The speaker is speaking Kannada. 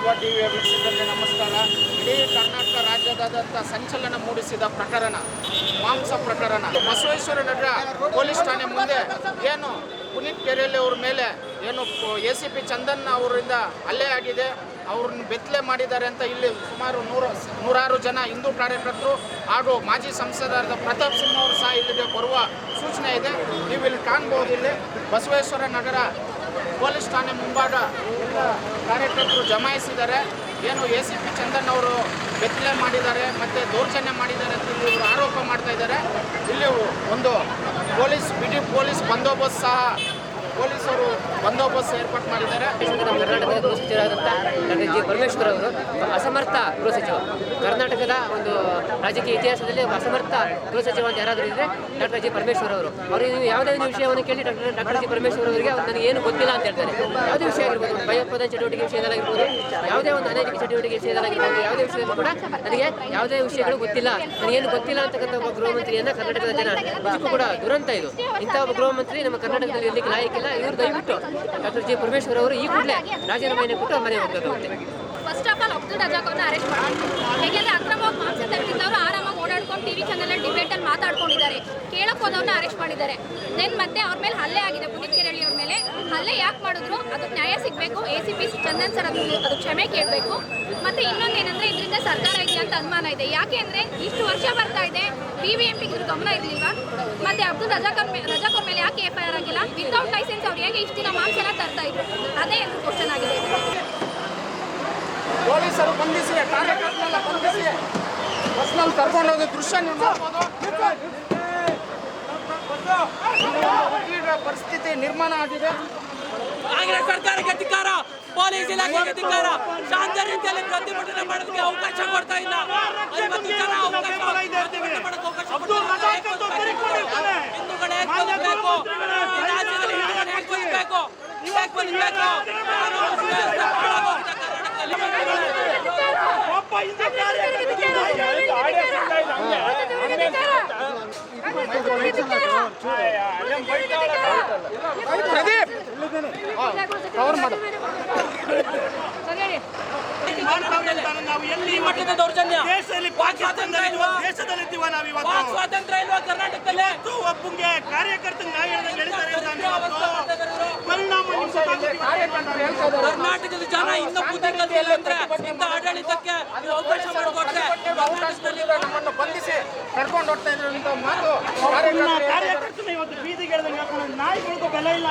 ಯುವ ವಿ ವೀಕ್ಷಕರಿಗೆ ನಮಸ್ಕಾರ. ಇಡೀ ಕರ್ನಾಟಕ ರಾಜ್ಯದಾದ್ಯಂತ ಸಂಚಲನ ಮೂಡಿಸಿದ ಪ್ರಕರಣ, ಮಾಂಸ ಪ್ರಕರಣ. ಬಸವೇಶ್ವರ ನಗರ ಪೊಲೀಸ್ ಠಾಣೆ ಮುಂದೆ ಏನು ಪುನೀತ್ ಕೆರೆಯಲ್ಲಿ ಅವ್ರ ಮೇಲೆ ಏನು ಎ ಸಿ ಪಿ ಚಂದನ್ ಅವರಿಂದ ಹಲ್ಲೆ ಆಗಿದೆ. ಅವ್ರನ್ನ ಬೆತ್ತಲೆ ಮಾಡಿದ್ದಾರೆ ಅಂತ ಇಲ್ಲಿ ಸುಮಾರು ನೂರು ನೂರಾರು ಜನ ಹಿಂದೂ ಕಾರ್ಯಕರ್ತರು ಹಾಗೂ ಮಾಜಿ ಸಂಸದರಾದ ಪ್ರತಾಪ್ ಸಿಂಹ ಅವರು ಸಹ ಇಲ್ಲಿಗೆ ಬರುವ ಸೂಚನೆ ಇದೆ. ನೀವು ಇಲ್ಲಿ ಕಾಣ್ಬೋದು ಇಲ್ಲಿ ಬಸವೇಶ್ವರ ನಗರ ಪೊಲೀಸ್ ಠಾಣೆ ಮುಂಭಾಗ. ಕಾರ್ಯಕರ್ತರು ಜಮಾಯಿಸಿದ್ದಾರೆ. ಏನು ಎ ಸಿ ಪಿ ಚಂದನ್ ಅವರು ಬೆತ್ತಲೆ ಮಾಡಿದ್ದಾರೆ, ಮತ್ತು ದೌರ್ಜನ್ಯ ಮಾಡಿದ್ದಾರೆ ಅಂತ ಇಲ್ಲಿ ಇವರು ಆರೋಪ ಮಾಡ್ತಾ ಇದ್ದಾರೆ. ಇಲ್ಲಿ ಒಂದು ಪೊಲೀಸ್, ಬಿಡಿ ಪೊಲೀಸ್ ಬಂದೋಬಸ್ತ್ ಸಹ ಪೊಲೀಸರು ಬಂದೋಬಸ್ತ್ ಏರ್ಪಾಟ್ ಮಾಡಿದ್ದಾರೆ. ನಮ್ಮ ಕರ್ನಾಟಕದ ಗೃಹ ಸಚಿವರಾದಂಥ ಡಾಕ್ಟರ್ ಜಿ. ಪರಮೇಶ್ವರ್ ಅವರು ಅಸಮರ್ಥ ಗೃಹ ಸಚಿವ. ಕರ್ನಾಟಕದ ಒಂದು ರಾಜಕೀಯ ಇತಿಹಾಸದಲ್ಲಿ ಅಸಮರ್ಥ ಗೃಹ ಸಚಿವ ಅಂತ ಯಾರಾದರೂ ಇದ್ರೆ ಡಾಕ್ಟರ್ ಜಿ. ಪರಮೇಶ್ವರ್ ಅವರು. ಅವರು ನೀವು ಯಾವುದೇ ವಿಷಯವನ್ನು ಕೇಳಿ ಡಾಕ್ಟರ್ ಡಾಕ್ಟರ್ ಜಿ. ಪರಮೇಶ್ವರ್ ಅವರಿಗೆ ಅವ್ರು ನನಗೆ ಏನು ಗೊತ್ತಿಲ್ಲ ಅಂತ ಹೇಳ್ತಾರೆ. ಯಾವುದೇ ವಿಷಯ ಆಗಿರ್ಬೋದು, ಭಯೋತ್ಪಾದನೆ ಚಟುವಟಿಕೆ ವಿಷಯದಲ್ಲಾಗಿರ್ಬೋದು ಯಾವುದೇ ಒಂದು ಅನೈತಿಕ ಚಟುವಟಿಕೆ ವಿಷಯದಲ್ಲಾಗಿರ್ಬೋದು ಯಾವುದೇ ವಿಷಯದಲ್ಲೂ ಕೂಡ ನನಗೆ ಯಾವುದೇ ವಿಷಯಗಳು ಗೊತ್ತಿಲ್ಲ. ನನಗೇನು ಗೊತ್ತಿಲ್ಲ ಅಂತಕ್ಕಂಥ ಒಬ್ಬ ಗೃಹ ಮಂತ್ರಿಯನ್ನ ಕರ್ನಾಟಕದ ಜನ ಇದಕ್ಕೂ ಕೂಡ ದುರಂತ ಇದು. ಇಂಥ ಒಬ್ಬ ಗೃಹ ಮಂತ್ರಿ ನಮ್ಮ ಕರ್ನಾಟಕದಲ್ಲಿ ಇರಲಿಕ್ಕೆ ಲಾಯಕ್ಕಿಲ್ಲ ಇವರು ದಯವಿಟ್ಟು ಡಾಕ್ಟರ್ ಜಿ. ಪರಮೇಶ್ವರ್ ಅವರು ಈ ಕೂಡಲೇ ರಾಜೀನಾಮೆಯನ್ನು ಕೊಟ್ಟು ಮನೆ ಹೋಗಬೇಕಾಗುತ್ತೆ first of all Abdul Razak ಅವ್ರನ್ನ ಅರೆಸ್ಟ್ ಮಾಡಿ ಯಾಕೆಂದ್ರೆ ಅಕ್ರಮವಾಗಿ ಮಾಂಸ ತಗ್ತಿದ್ದವರು ಆರಾಮಾಗಿ ಓಡಾಡ್ಕೊಂಡು ಟಿವಿ ಚಾನಲ್ ಡಿಬೇಟ್ ಅಲ್ಲಿ ಮಾತಾಡ್ಕೊಂಡಿದ್ದಾರೆ. ಕೇಳಕ್ ಹೋದವ್ರನ್ನ ಅರೆಸ್ಟ್ ಮಾಡಿದ್ದಾರೆ. ದೆನ್ ಮತ್ತೆ ಅವ್ರ ಮೇಲೆ ಹಲ್ಲೆ ಆಗಿದೆ. ಪುನೀತ್ ಕೆರಳಿ ಅವ್ರ ಮೇಲೆ. ಹಲ್ಲೆ ಯಾಕೆ ಮಾಡಿದ್ರು? ಅದು ನ್ಯಾಯ ಸಿಗಬೇಕು A C P Chandan sir ಅದು ಅದು ಕ್ಷಮೆ ಕೇಳಬೇಕು ಮತ್ತೆ ಏನಂದರೆ ಇದರಿಂದ ಸರ್ಕಾರ ಇದೆಯಾ ಅಂತ ಅನುಮಾನ ಇದೆ ಯಾಕೆ ಅಂದರೆ ಇಷ್ಟು ವರ್ಷ ಬರ್ತಾ ಇದೆ ಬಿ ವಿ ಎಂ ಪಿ ಇದ್ರ ಗಮನ ಇರಲಿಲ್ಲ ಮತ್ತೆ ಅಬ್ದುಲ್ ರಜಾಕ್ ಅವ್ರ ಮೇಲೆ ರಜಾಕ್ ಅವ್ರ ಮೇಲೆ ಯಾಕೆ ಎಫ್ ಐ ಆರ್ ಆಗಿಲ್ಲ ವಿತೌಟ್ ಲೈಸೆನ್ಸ್ ಅವ್ರು ಹೇಗೆ ಇಷ್ಟು ದಿನ ಮಾಂಸನ ತರ್ತಾ ಇದ್ರು ಅದೇ ಒಂದು ಕ್ವಶನ್ ಆಗಿದೆ. ಪೊಲೀಸರು ಬಂಧಿಸಿ ಬಂಧಿಸಿ ಬಸ್ನಲ್ಲಿ ಕರ್ಕೊಂಡು ಹೋದ ದೃಶ್ಯ ನೀವು ನೋಡ್ಬೋದು ಪರಿಸ್ಥಿತಿ ನಿರ್ಮಾಣ ಆಗಿದೆ ಕಾಂಗ್ರೆಸ್ ಸರ್ಕಾರಕ್ಕೆ ಅಧಿಕಾರ ಪೊಲೀಸ್ ಇಲಾಖೆಗೆ ಅಧಿಕಾರ ಶಾಂತ ರೀತಿಯಲ್ಲಿ ಪ್ರತಿಭಟನೆ ಮಾಡೋದಕ್ಕೆ ಅವಕಾಶ ಕೊಡ್ತಾ ಇಲ್ಲ. ಐವತ್ತು ಜನ ಅವಕಾಶ ಪ್ರತಿಭಟನೆ ಮಾಡೋಕೆ ಅವಕಾಶ ಕೊಡ್ತಾ ಇಲ್ಲ. ಹಿಂದೂಗಳು ಹೇಗೆ ಬದುಕಬೇಕು ಈ ರಾಜ್ಯದಲ್ಲಿ ಹಿಂದೂಗಳು ಹೇಗೆ ಬದುಕಬೇಕು ಹೇಗೆ ಬದುಕಬೇಕು ಕಾನೂನು ಸುವ್ಯವಸ್ಥೆ ಹಾಳಾಗೋಗಿದೆ ಕರ್ನಾಟಕದಲ್ಲಿ ಪ್ರದೀಪ್ ಕವರ್ ಮಾಡು ನಾವು ಎಲ್ಲಿ ಮಟ್ಟದ ದೌರ್ಜನ್ಯ ದೇಶದಲ್ಲಿ ಪಾಕಿಸ್ತಾನದಲ್ಲಿ ದೇಶದಲ್ಲಿದ್ದೀವ ನಾವು ಇವತ್ತು ಸ್ವಾತಂತ್ರ್ಯ ಇಲ್ವಾ ಕರ್ನಾಟಕದಲ್ಲಿ ಒಬ್ಬಂಗೆ ಕಾರ್ಯಕರ್ತಂಗೆ ನಾವು ಇವರು? ಪರಿಣಾಮ ಕರ್ನಾಟಕದ ಜನ ಇನ್ನೂ ಬುದ್ಧಿ ಕಲಿಯಲ್ಲ ಅಂದ್ರೆ ಇಂಥ ಆಡಳಿತಕ್ಕೆ ಅವಕಾಶ ಮಾಡಿಕೊಟ್ರೆ ನಮ್ಮನ್ನು ಬಂಧಿಸಿ ಕರ್ಕೊಂಡು ಹೋಗ್ತಾ ಇದ್ರು ಮಾತು ಕಾರ್ಯಕರ್ತನ ಇವತ್ತು ಬೀದಿಗೆ ನಾಯಿಗಳಿಗೂ ಬೆಲೆ ಇಲ್ಲ